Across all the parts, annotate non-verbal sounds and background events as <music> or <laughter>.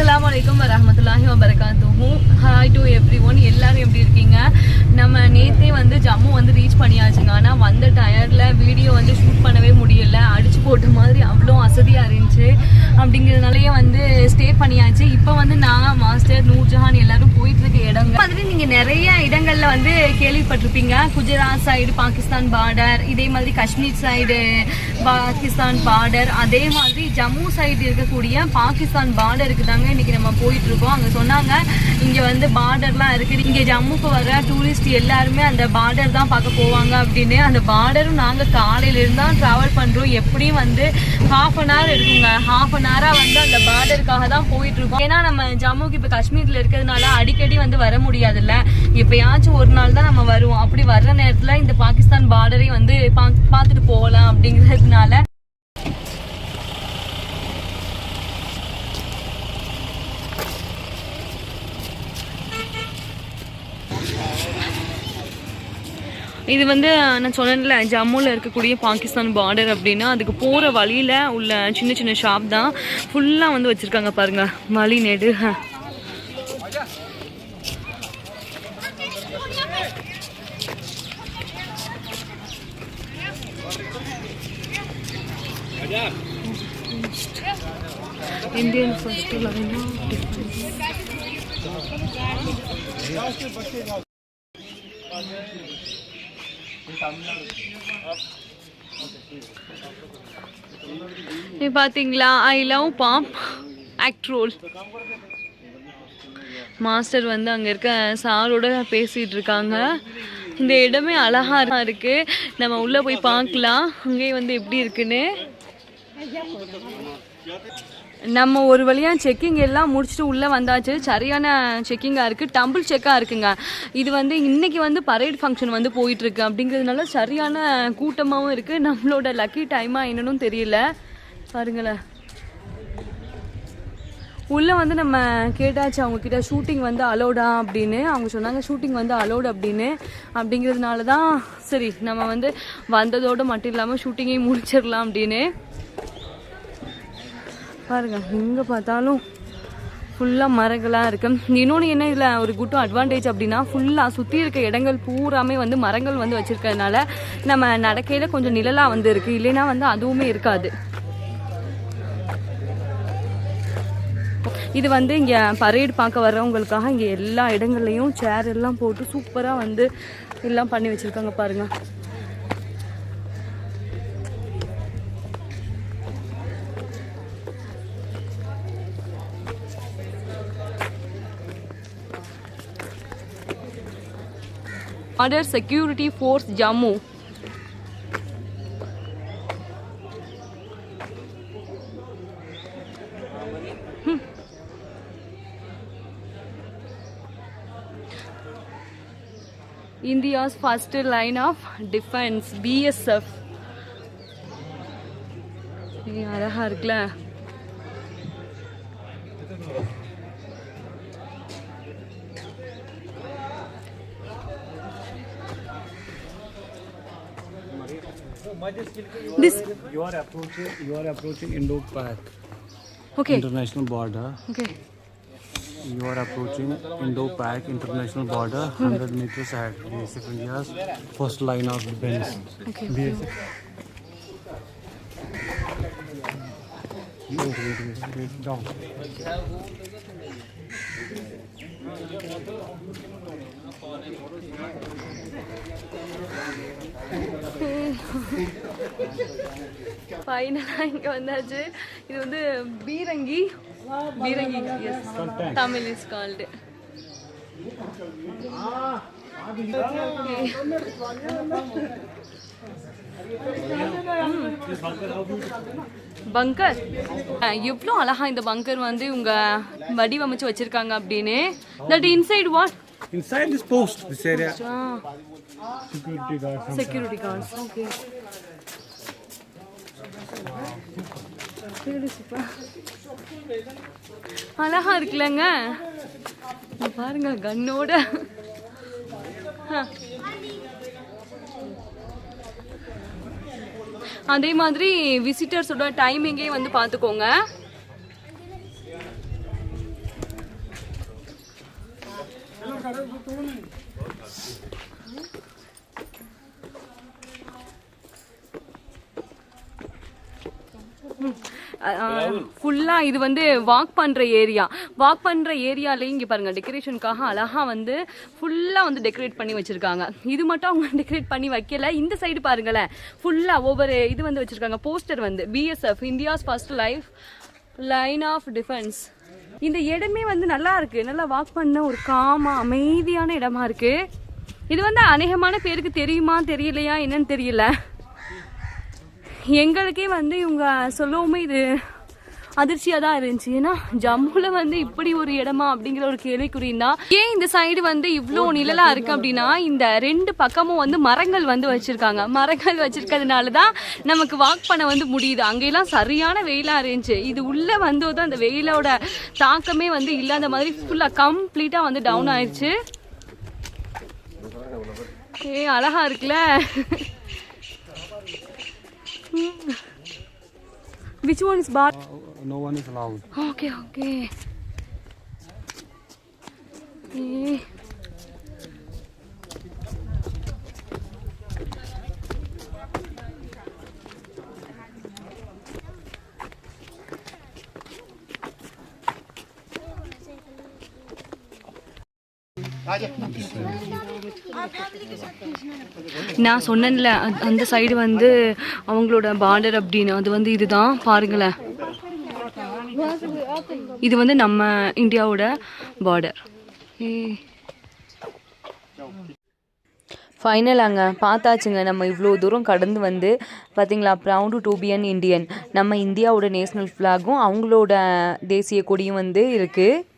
அஸ்லாம் வலைக்கம் வரஹ்மத்துல்லாஹி வபரகாத்துஹு ஹாய் டு எவ்ரி ஒன் எல்லாரும் எப்படி இருக்கீங்க? நம்ம நேத்தே வந்து ஜம்மு வந்து ரீச் பண்ணியாச்சுங்க. ஆனால் வந்த டயரில் வீடியோ வந்து ஷூட் பண்ணவே முடியல. அடிச்சு போட்ட மாதிரி அவ்வளோ அசதியாக இருந்துச்சு. அப்படிங்கிறதுனாலயே வந்து ஸ்டே பண்ணியாச்சு. இப்போ வந்து நான் மாஸ்டர் நூர்ஜஹான் எல்லாரும் போயிட்டு இருக்க இடங்க. மாதிரி நீங்கள் நிறைய இடங்கள்ல வந்து கேள்விப்பட்டிருப்பீங்க. குஜராத் சைடு பாகிஸ்தான் பார்டர் இதே மாதிரி காஷ்மீர் சைடு பாகிஸ்தான் பார்டர் அதே மாதிரி ஜம்மு சைடு இருக்கக்கூடிய பாகிஸ்தான் பார்டருக்கு தாங்க இன்னைக்கு நம்ம போயிட்டு இருக்கோம் அங்க சொன்னாங்க இங்க வந்து பார்டர்லாம் இருக்குது இங்க ஜம்முக்கு வர டூரிஸ்ட் எல்லாருமே அந்த பார்டர் தான் பார்க்க போவாங்க அப்படின்னு. அந்த பார்டரும் நாங்க காலையிலேருந்து தான் டிராவல் பண்றோம். எப்படியும் வந்து ஹாஃப் அன் ஹவர் இருக்குங்க. ஹாஃப் அன் ஹவரா வந்து அந்த பார்டருக்காக தான் போயிட்டு இருக்கோம் ஏன்னா நம்ம ஜம்முக்கு இப்ப காஷ்மீர்ல இருக்கிறதுனால அடிக்கடி வந்து வர முடியாதுல்ல. எப்பயாச்சும் ஒரு நாள் தான் நம்ம வருவோம். அப்படி வர்ற நேரத்துல இந்த பாகிஸ்தான் பார்டரை வந்து பா- பார்த்துட்டு போகலாம் அப்படிங்கிறதுனால இது வந்து நான் சொன்னேன்ல ஜம்முவில் இருக்கக்கூடிய பாகிஸ்தான் பார்டர் அப்படின்னா அதுக்கு போகிற வழியில் உள்ள சின்ன சின்ன ஷாப் தான். ஃபுல்லாக வந்து வச்சுருக்காங்க பாருங்க. வழி நெடு. இந்தியன் ஃபர்ஸ்ட் லைன் இது பார்த்தீங்களா I love bomb act role master வந்து அங்கே இருக்க சாரோட பேசிகிட்டு இருக்காங்க. இந்த இடமே அழகாக இருக்கு. நம்ம உள்ளே போய் பார்க்கலாம். அங்கேயே வந்து எப்படி இருக்குன்னு. நம்ம ஒரு வழியாக செக்கிங் எல்லாம் முடிச்சுட்டு உள்ளே வந்தாச்சு. சரியான செக்கிங்காக இருக்குது டம்பிள் செக்காக இருக்குங்க. இது வந்து இன்றைக்கி வந்து பரேட் ஃபங்க்ஷன் வந்து போயிட்டுருக்கு. அப்படிங்கிறதுனால சரியான கூட்டமாகவும் இருக்குது நம்மளோட லக்கி டைமாக என்னன்னு தெரியல. பாருங்களேன். உள்ளே வந்து நம்ம கேட்டாச்சு அவங்கக்கிட்ட ஷூட்டிங் வந்து அலோடா அப்படின்னு. அவங்க சொன்னாங்க ஷூட்டிங் வந்து அலோடு அப்படின்னு. அப்படிங்கிறதுனால தான் சரி நம்ம வந்து வந்ததோடு மட்டும் இல்லாமல் ஷூட்டிங்கையும் முடிச்சிடலாம் அப்படின்னு. பாருங்க எங்கே பார்த்தாலும் ஃபுல்லாக மரங்களாக இருக்குது இன்னொன்று என்ன இதில் ஒரு குட் அட்வான்டேஜ் அப்படின்னா ஃபுல்லாக சுற்றி இருக்க இடங்கள் பூராமே வந்து மரங்கள் வந்து வச்சுருக்கிறதுனால நம்ம நடக்கையில் கொஞ்சம் நிழலாக வந்து இருக்குது இல்லைன்னா வந்து அதுவுமே இருக்காது. இது வந்து இங்கே பரேடு பார்க்க வர்றவங்களுக்காக இங்கே எல்லா இடங்கள்லையும் சேர் எல்லாம் போட்டு சூப்பராக வந்து எல்லாம் பண்ணி வச்சுருக்காங்க பாருங்கள் under security force Jammu India's first line of defense BSF ये आ रहा हर this You are approaching. You are approaching Indo-Pak okay international border. okay You are approaching Indo-Pak international border, 100 meters ahead. BSF India's first line of defense. okay BSF. ஃபைனலாக இங்கே வந்தாச்சு. இது வந்து பீரங்கி. பீரங்கி as Tamil is called bunker எவ்வளோ அழகா இந்த பங்கர் வந்து இவங்க வடிவமைச்சு வச்சிருக்காங்க அப்படின்னு. That inside what Inside this post, this area, security guards. Security guards okay அழகா இருக்குல்லங்க. பாருங்க கன்னோட அதே மாதிரி விசிட்டர்ஸோட டைமிங்கே வந்து பார்த்துக்கோங்க. ஃபுல்லாக இது வந்து வாக் பண்ணுற ஏரியா வாக் பண்ணுற ஏரியாலேயே இங்கே பாருங்கள் டெக்கரேஷனுக்காக அழகாக வந்து ஃபுல்லாக வந்து டெக்கரேட் பண்ணி வச்சுருக்காங்க. இது மட்டும் அவங்க டெக்கரேட் பண்ணி வைக்கல. இந்த சைடு பாருங்களேன். ஃபுல்லாக ஒவ்வொரு இது வந்து வச்சுருக்காங்க. போஸ்டர் வந்து BSF India's first life line of defence இந்த இடமே வந்து நல்லா இருக்கு. நல்லா வாக் பண்ண ஒரு காமா அமைதியான இடமா இருக்கு. இது வந்து அநேகமான பேருக்கு தெரியுமா தெரியலையா என்னன்னு தெரியல. எங்களுக்கே வந்து இவங்க சொல்லவுமே இது அதிர்ச்சியாக தான் இருந்துச்சு. ஏன்னா ஜம்முல வந்து இப்படி ஒரு இடமா அப்படிங்கிற ஒரு கேள்விக்குறின்னா ஏன் இந்த சைடு வந்து இவ்வளோ நிழலா இருக்கு அப்படின்னா இந்த ரெண்டு பக்கமும் வந்து மரங்கள் வந்து வச்சிருக்காங்க. மரங்கள் வச்சிருக்கிறதுனால தான் நமக்கு வாக் பண்ண வந்து முடியுது. அங்கெல்லாம் சரியான வெயிலா இருந்துச்சு. இது உள்ள வந்ததும் அந்த வெயிலோட தாக்கமே வந்து இல்லாத மாதிரி ஃபுல்லாக கம்ப்ளீட்டாக வந்து டவுன் ஆயிடுச்சு ஏ அழகா இருக்குல்ல. Hmm. <laughs> Which one is bad? Uh, no one is allowed. Okay, okay. okay. நான் சொன்னேன்ல அந்த- சைடு வந்து அவங்களோட பார்டர் அப்படின்னு. அது வந்து இதுதான். பாருங்களேன். இது வந்து நம்ம இந்தியாவோட பார்டர் ஃபைனலாங்க பார்த்தாச்சுங்க. நம்ம இவ்வளோ தூரம் கடந்து வந்து பார்த்தீங்களா proud to be an Indian நம்ம இந்தியாவோட நேஷ்னல் ஃப்ளாகும் அவங்களோட தேசிய கொடியும் வந்து இருக்குது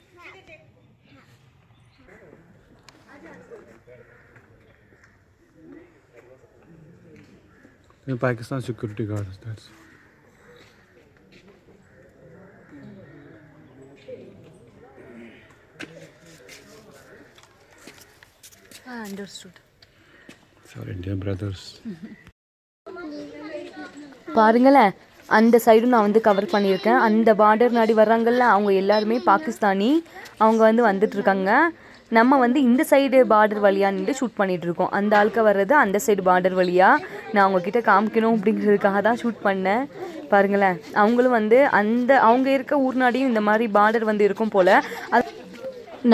In Pakistan security guards, that's understood it's our Indian brothers. பாருங்களேன் அந்த சைடும் நான் வந்து கவர் பண்ணியிருக்கேன். அந்த பார்டர் நாடி வர்றாங்கல்ல அவங்க எல்லாருமே பாகிஸ்தானி. அவங்க வந்து வந்துட்டு இருக்காங்க. நம்ம வந்து இந்த சைடு பார்டர் வழியாக நின்று ஷூட் பண்ணிகிட்ருக்கோம் இருக்கோம் அந்த ஆளுக்கு வர்றது அந்த சைடு பார்டர் வழியாக நான் அவங்கக்கிட்ட காமிக்கணும் அப்படிங்கிறதுக்காக தான் ஷூட் பண்ணேன். பாருங்களேன். அவங்களும் வந்து அந்த அவங்க இருக்க ஊர் நாடியும் இந்த மாதிரி பார்டர் வந்து இருக்கும் போல். அது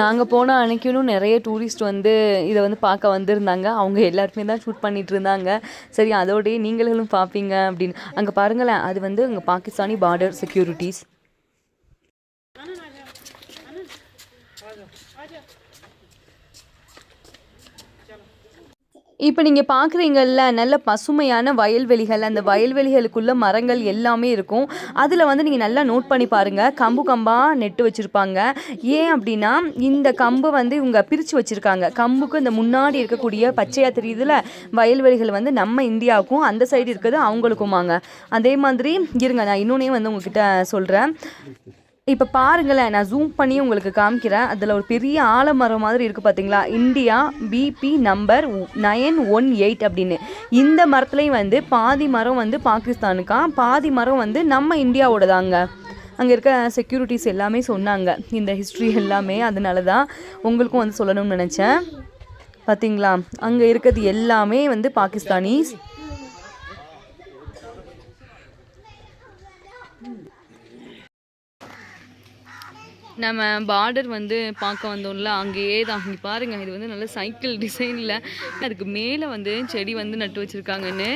நாங்கள் போன அன்னைக்கிலும் நிறைய டூரிஸ்ட் வந்து இதை வந்து பார்க்க வந்திருந்தாங்க. அவங்க எல்லாருமே தான் ஷூட் பண்ணிகிட்டு இருந்தாங்க சரி அதோடய நீங்களும் பார்ப்பீங்க அப்படின்னு. அங்கே பாருங்களேன் அது வந்து அங்கே பாகிஸ்தானி பார்டர் செக்யூரிட்டிஸ் இப்போ நீங்கள் பார்க்குறீங்கல்ல நல்ல பசுமையான வயல்வெளிகள் அந்த வயல்வெளிகளுக்குள்ள மரங்கள் எல்லாமே இருக்கும். அதில் வந்து நீங்கள் நல்லா நோட் பண்ணி பாருங்கள் கம்பு கம்பாக நெட்டு வச்சுருப்பாங்க. ஏன் அப்படின்னா இந்த கம்பை வந்து இவங்க பிரித்து வச்சுருக்காங்க. கம்புக்கு இந்த முன்னாடி இருக்கக்கூடிய பச்சையாக தெரியுதுல வயல்வெளிகள் வந்து நம்ம இந்தியாவுக்கும் அந்த சைடு இருக்கிறது அவங்களுக்குமாங்க. அதே மாதிரி இருங்க நான் இன்னொன்னே வந்து உங்ககிட்ட சொல்கிறேன் இப்போ பாருங்களேன் நான் ஜூம் பண்ணி உங்களுக்கு காமிக்கிறேன். அதில் ஒரு பெரிய ஆலமரம் மாதிரி இருக்குது பார்த்தீங்களா India BP number nine one eight அப்படின்னு. இந்த மரத்துலேயும் வந்து பாதி மரம் வந்து பாகிஸ்தானுக்கா? பாதி மரம் வந்து நம்ம இந்தியாவோட தாங்க அங்கே இருக்க செக்யூரிட்டிஸ் எல்லாமே சொன்னாங்க. இந்த ஹிஸ்ட்ரி எல்லாமே. அதனால தான் உங்களுக்கும் வந்து சொல்லணும்னு நினச்சேன். பார்த்தீங்களா அங்கே இருக்கிறது எல்லாமே வந்து பாகிஸ்தானிஸ். நம்ம பார்டர் வந்து பார்க்க வந்தோம்ல அங்கேயே தான். இங்கே பாருங்க இது வந்து நல்ல சைக்கிள் டிசைனில் அதுக்கு மேலே வந்து செடி வந்து நட்டு வச்சுருக்காங்கன்னு.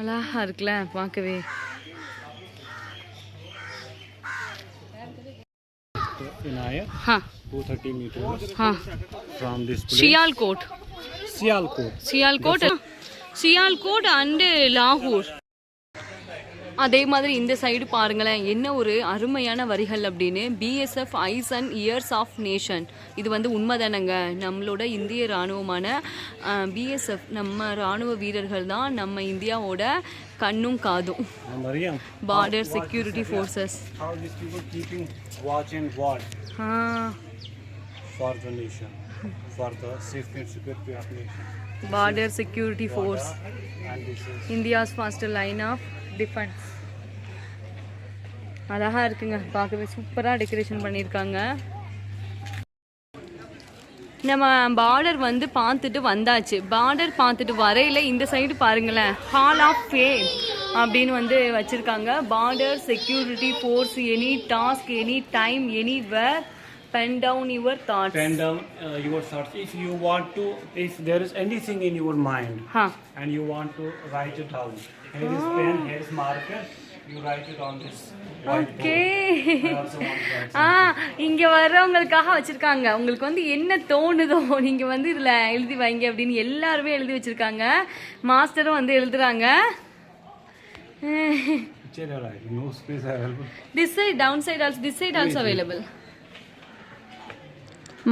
அழகா இருக்குல்ல பார்க்கவே. Inaya, ah 230 meters ah from this place. Sialkot. Sialkot. Sialkot Sialkot and லாகூர். அதே மாதிரி இந்த சைடு பாருங்களேன் என்ன ஒரு அருமையான வரிகள் அப்படின்னு. BSF eyes and ears of nation இது வந்து உண்மைதானங்க? நம்மளோட இந்திய இராணுவமான பிஎஸ்எஃப் நம்ம இராணுவ வீரர்கள் தான் நம்ம இந்தியாவோட கண்ணும் காதும். Border security forces how these people keeping watch and ward? for the nation, for the safety and security of nation. Border security force India's fast line of defence அழகா இருக்குங்க பார்க்கவே சூப்பராக டெக்கரேஷன் பண்ணியிருக்காங்க. நம்ம பார்டர் வந்து பார்த்துட்டு வந்தாச்சு. பார்டர் பார்த்துட்டு வரையில் இந்த சைடு பாருங்களேன் ஹால் ஆஃப் ஃபேம் அப்படின்னு வந்து வச்சுருக்காங்க. Border security force any task any time anywhere pen down your thoughts Pen down uh, your thoughts. If you want to, if there is anything in your mind ஹா and you want to write it down, here is pen, here is marker. You write it on this okay also. Ah இங்க வர்றவங்களுக்காக வச்சிருக்காங்க உங்களுக்கு வந்து என்ன தோணுதோ நீங்க வந்து இதுல எழுதி வைங்க அப்படின்னு எல்லாருமே எழுதி வச்சிருக்காங்க மாஸ்டரும் வந்து எழுதுறாங்க Picture you're writing. No space available. This side down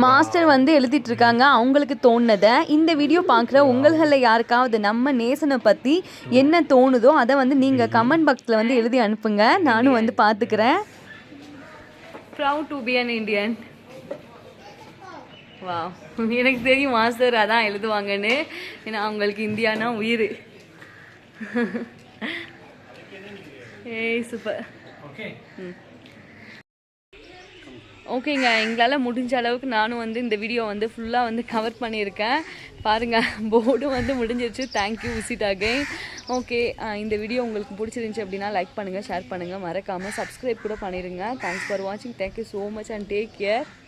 master வந்து எழுதிட்டு இருக்காங்க அவங்களுக்கு தோணுனதை. இந்த வீடியோ பார்க்குற உங்களில் யாருக்காவது நம்ம நேசனை பற்றி என்ன தோணுதோ அதை வந்து நீங்கள் கமெண்ட் பாக்ஸில் வந்து எழுதி அனுப்புங்க. நானும் வந்து பார்த்துக்கிறேன் proud to be an Indian வா எனக்கு தெரியும் மாஸ்டர் அதான் எழுதுவாங்கன்னு. ஏன்னா அவங்களுக்கு இந்தியானா உயிர். ஏய் சூப்பர் Okay. ஓகேங்க எங்களால் முடிஞ்ச அளவுக்கு நானும் வந்து இந்த வீடியோ வந்து ஃபுல்லாக வந்து கவர் பண்ணியிருக்கேன். பாருங்கள் போர்டும் வந்து முடிஞ்சிருச்சு. Thank you visit again okay இந்த வீடியோ உங்களுக்கு பிடிச்சிருந்துச்சி அப்படின்னா லைக் பண்ணுங்கள் ஷேர் பண்ணுங்கள் மறக்காமல் சப்ஸ்கிரைப் கூட பண்ணிடுங்க தேங்க்ஸ் ஃபார் வாட்சிங் thank you so much and take care